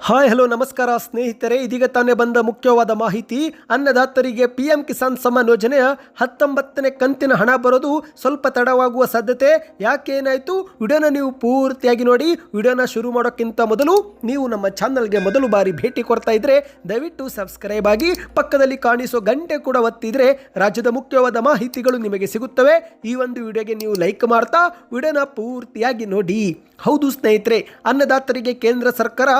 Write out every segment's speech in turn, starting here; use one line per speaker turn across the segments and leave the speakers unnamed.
Hi, hello, ನಮಸ್ಕಾರ, ಸ್ನೇಹಿತರೆ. ಇದೀಗ ತಾನೇ ಬಂದ ಮುಖ್ಯವಾದ ಮಾಹಿತಿ. ಅನ್ನದಾತರಿಗೆ ಪಿ ಎಂ ಕಿಸಾನ್ ಸಮ್ಮಾನ್ ಯೋಜನೆಯ ಹತ್ತೊಂಬತ್ತನೇ ಕಂತಿನ ಹಣ ಬರೋದು ಸ್ವಲ್ಪ ತಡವಾಗುವ ಸಾಧ್ಯತೆ. ಯಾಕೆ ಏನಾಯಿತು? ವಿಡಿಯೋನ ನೀವು ಪೂರ್ತಿಯಾಗಿ ನೋಡಿ. ವಿಡಿಯೋನ ಶುರು ಮಾಡೋಕ್ಕಿಂತ ಮೊದಲು ನೀವು ನಮ್ಮ ಚಾನಲ್ಗೆ ಮೊದಲು ಬಾರಿ ಭೇಟಿ ಕೊಡ್ತಾ ಇದ್ರೆ ದಯವಿಟ್ಟು ಸಬ್ಸ್ಕ್ರೈಬ್ ಆಗಿ ಪಕ್ಕದಲ್ಲಿ ಕಾಣಿಸೋ ಗಂಟೆ ಕೂಡ ಒತ್ತಿದ್ರೆ ರಾಜ್ಯದ ಮುಖ್ಯವಾದ ಮಾಹಿತಿಗಳು ನಿಮಗೆ ಸಿಗುತ್ತವೆ. ಈ ಒಂದು ವಿಡಿಯೋಗೆ ನೀವು ಲೈಕ್ ಮಾಡ್ತಾ ವಿಡಿಯೋನ ಪೂರ್ತಿಯಾಗಿ ನೋಡಿ. ಹೌದು ಸ್ನೇಹಿತರೆ, ಅನ್ನದಾತರಿಗೆ ಕೇಂದ್ರ ಸರ್ಕಾರ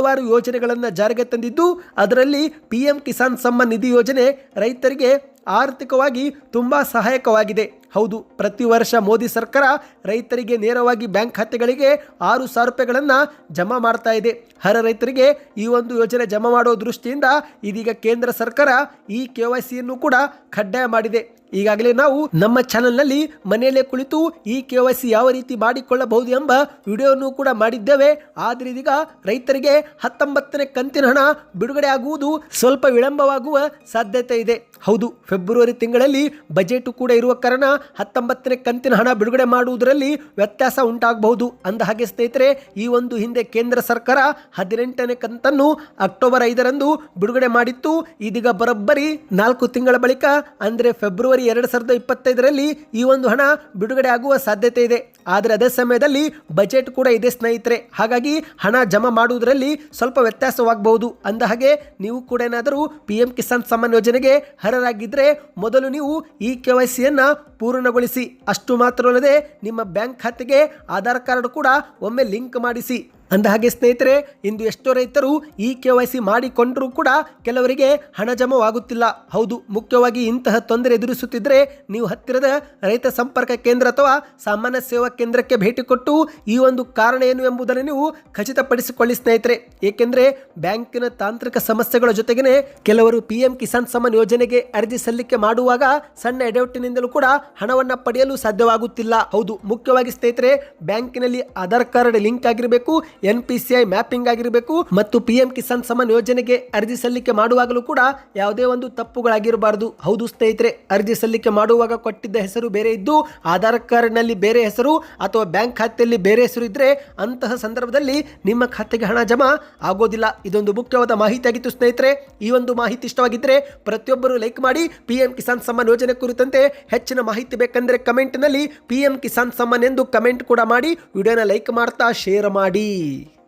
ಹಲವಾರು ಯೋಜನೆಗಳನ್ನು ಜಾರಿಗೆ ತಂದಿದ್ದು, ಅದರಲ್ಲಿ ಪಿ ಎಂ ಕಿಸಾನ್ ಸಮ್ಮಾನ್ ನಿಧಿ ಯೋಜನೆ ರೈತರಿಗೆ ಆರ್ಥಿಕವಾಗಿ ತುಂಬ ಸಹಾಯಕವಾಗಿದೆ. ಹೌದು, ಪ್ರತಿ ವರ್ಷ ಮೋದಿ ಸರ್ಕಾರ ರೈತರಿಗೆ ನೇರವಾಗಿ ಬ್ಯಾಂಕ್ ಖಾತೆಗಳಿಗೆ ಆರು ಸಾವಿರ ರೂಪಾಯಿಗಳನ್ನು ಜಮಾ ಮಾಡ್ತಾ ಇದೆ. ಹರ ರೈತರಿಗೆ ಈ ಒಂದು ಯೋಜನೆ ಜಮಾ ಮಾಡುವ ದೃಷ್ಟಿಯಿಂದ ಇದೀಗ ಕೇಂದ್ರ ಸರ್ಕಾರ ಈ ಕೆ ವೈ ಸಿಯನ್ನು ಕೂಡ ಕಡ್ಡಾಯ ಮಾಡಿದೆ. ಈಗಾಗಲೇ ನಾವು ನಮ್ಮ ಚಾನೆಲ್ನಲ್ಲಿ ಮನೆಯಲ್ಲೇ ಕುಳಿತು ಈ ಕೆ ಯಾವ ರೀತಿ ಮಾಡಿಕೊಳ್ಳಬಹುದು ಎಂಬ ವಿಡಿಯೋವನ್ನು ಕೂಡ ಮಾಡಿದ್ದೇವೆ. ಆದರೆ ಇದೀಗ ರೈತರಿಗೆ ಹತ್ತೊಂಬತ್ತನೇ ಕಂತಿನ ಹಣ ಬಿಡುಗಡೆ ಆಗುವುದು ಸ್ವಲ್ಪ ವಿಳಂಬವಾಗುವ ಸಾಧ್ಯತೆ ಇದೆ. ಹೌದು, ಫೆಬ್ರವರಿ ತಿಂಗಳಲ್ಲಿ ಬಜೆಟ್ ಕೂಡ ಇರುವ ಕಾರಣ ಹತ್ತೊಂಬತ್ತನೇ ಕಂತಿನ ಹಣ ಬಿಡುಗಡೆ ಮಾಡುವುದರಲ್ಲಿ ವ್ಯತ್ಯಾಸ ಉಂಟಾಗಬಹುದು. ಅಂದ ಹಾಗೆ ಸ್ನೇಹಿತರೆ, ಈ ಒಂದು ಹಿಂದೆ ಕೇಂದ್ರ ಸರ್ಕಾರ ಹದಿನೆಂಟನೇ ಕಂತನ್ನು ಅಕ್ಟೋಬರ್ ಐದರಂದು ಬಿಡುಗಡೆ ಮಾಡಿತ್ತು. ಇದೀಗ ಬರೋಬ್ಬರಿ ನಾಲ್ಕು ತಿಂಗಳ ಬಳಿಕ, ಅಂದರೆ ಫೆಬ್ರವರಿ ಎರಡು ಸಾವಿರದ ಇಪ್ಪತ್ತೈದರಲ್ಲಿ ಈ ಒಂದು ಹಣ ಬಿಡುಗಡೆ ಆಗುವ ಸಾಧ್ಯತೆ ಇದೆ. ಆದರೆ ಅದೇ ಸಮಯದಲ್ಲಿ ಬಜೆಟ್ ಕೂಡ ಇದೆ ಸ್ನೇಹಿತರೆ. ಹಾಗಾಗಿ ಹಣ ಜಮಾ ಮಾಡುವುದರಲ್ಲಿ ಸ್ವಲ್ಪ ವ್ಯತ್ಯಾಸವಾಗಬಹುದು. ಅಂದ ಹಾಗೆ ನೀವು ಕೂಡ ಏನಾದರೂ ಪಿ ಎಂ ಕಿಸಾನ್ ಸಮ್ಮಾನ್ ಯೋಜನೆಗೆ ಅರ್ಹರಾಗಿದ್ದರೆ ಮೊದಲು ನೀವು ಈ ಕೆ ವೈ ಸಿಯನ್ನು ಪೂರ್ಣಗೊಳಿಸಿ. ಅಷ್ಟು ಮಾತ್ರವಲ್ಲದೆ ನಿಮ್ಮ ಬ್ಯಾಂಕ್ ಖಾತೆಗೆ ಆಧಾರ್ ಕಾರ್ಡ್ ಕೂಡ ಒಮ್ಮೆ ಲಿಂಕ್ ಮಾಡಿಸಿ. ಅಂದ ಹಾಗೆ ಸ್ನೇಹಿತರೆ, ಇಂದು ಎಷ್ಟೋ ರೈತರು ಇ ಕೆ ವೈ ಸಿ ಮಾಡಿಕೊಂಡರೂ ಕೂಡ ಕೆಲವರಿಗೆ ಹಣ ಜಮವಾಗುತ್ತಿಲ್ಲ. ಹೌದು, ಮುಖ್ಯವಾಗಿ ಇಂತಹ ತೊಂದರೆ ಎದುರಿಸುತ್ತಿದ್ದರೆ ನೀವು ಹತ್ತಿರದ ರೈತ ಸಂಪರ್ಕ ಕೇಂದ್ರ ಅಥವಾ ಸಾಮಾನ್ಯ ಸೇವಾ ಕೇಂದ್ರಕ್ಕೆ ಭೇಟಿ ಕೊಟ್ಟು ಈ ಒಂದು ಕಾರಣ ಏನು ಎಂಬುದನ್ನು ನೀವು ಖಚಿತಪಡಿಸಿಕೊಳ್ಳಿ ಸ್ನೇಹಿತರೆ. ಏಕೆಂದರೆ ಬ್ಯಾಂಕಿನ ತಾಂತ್ರಿಕ ಸಮಸ್ಯೆಗಳ ಜೊತೆಗೇ ಕೆಲವರು ಪಿ ಎಂ ಕಿಸಾನ್ ಸಮ್ಮಾನ್ ಯೋಜನೆಗೆ ಅರ್ಜಿ ಸಲ್ಲಿಕೆ ಮಾಡುವಾಗ ಸಣ್ಣ ಎಡವಟ್ಟಿನಿಂದಲೂ ಕೂಡ ಹಣವನ್ನು ಪಡೆಯಲು ಸಾಧ್ಯವಾಗುತ್ತಿಲ್ಲ. ಹೌದು, ಮುಖ್ಯವಾಗಿ ಸ್ನೇಹಿತರೆ, ಬ್ಯಾಂಕಿನಲ್ಲಿ ಆಧಾರ್ ಕಾರ್ಡ್ ಲಿಂಕ್ ಆಗಿರಬೇಕು N P C I mapping ಆಗಿರಬೇಕು ಮತ್ತು ಪಿ ಎಂ ಕಿಸಾನ್ ಸಮ್ಮಾನ್ ಯೋಜನೆಗೆ ಅರ್ಜಿ ಸಲ್ಲಿಕೆ ಮಾಡುವಾಗಲೂ ಕೂಡ ಯಾವುದೇ ಒಂದು ತಪ್ಪುಗಳಾಗಿರಬಾರದು. ಹೌದು ಸ್ನೇಹಿತರೆ, ಅರ್ಜಿ ಸಲ್ಲಿಕೆ ಮಾಡುವಾಗ ಕೊಟ್ಟಿದ್ದ ಹೆಸರು ಬೇರೆ ಇದ್ದು, ಆಧಾರ್ ಕಾರ್ಡ್ನಲ್ಲಿ ಬೇರೆ ಹೆಸರು ಅಥವಾ ಬ್ಯಾಂಕ್ ಖಾತೆಯಲ್ಲಿ ಬೇರೆ ಹೆಸರು ಇದ್ದರೆ ಅಂತಹ ಸಂದರ್ಭದಲ್ಲಿ ನಿಮ್ಮ ಖಾತೆಗೆ ಹಣ ಜಮಾ ಆಗೋದಿಲ್ಲ. ಇದೊಂದು ಮುಖ್ಯವಾದ ಮಾಹಿತಿ ಆಗಿತ್ತು ಸ್ನೇಹಿತರೆ. ಈ ಒಂದು ಮಾಹಿತಿ ಇಷ್ಟವಾಗಿದ್ದರೆ ಪ್ರತಿಯೊಬ್ಬರು ಲೈಕ್ ಮಾಡಿ ಪಿ ಎಂ ಕಿಸಾನ್ ಸಮ್ಮಾನ್ ಯೋಜನೆ ಕುರಿತಂತೆ ಹೆಚ್ಚಿನ ಮಾಹಿತಿ ಬೇಕೆಂದರೆ ಕಮೆಂಟ್ನಲ್ಲಿ ಪಿ ಎಂ ಕಿಸಾನ್ ಸಮ್ಮಾನ್ ಎಂದು ಕಮೆಂಟ್ ಕೂಡ ಮಾಡಿ. ವಿಡಿಯೋನ ಲೈಕ್ ಮಾಡ್ತಾ, ಶೇರ್ ಮಾಡಿ. Bye.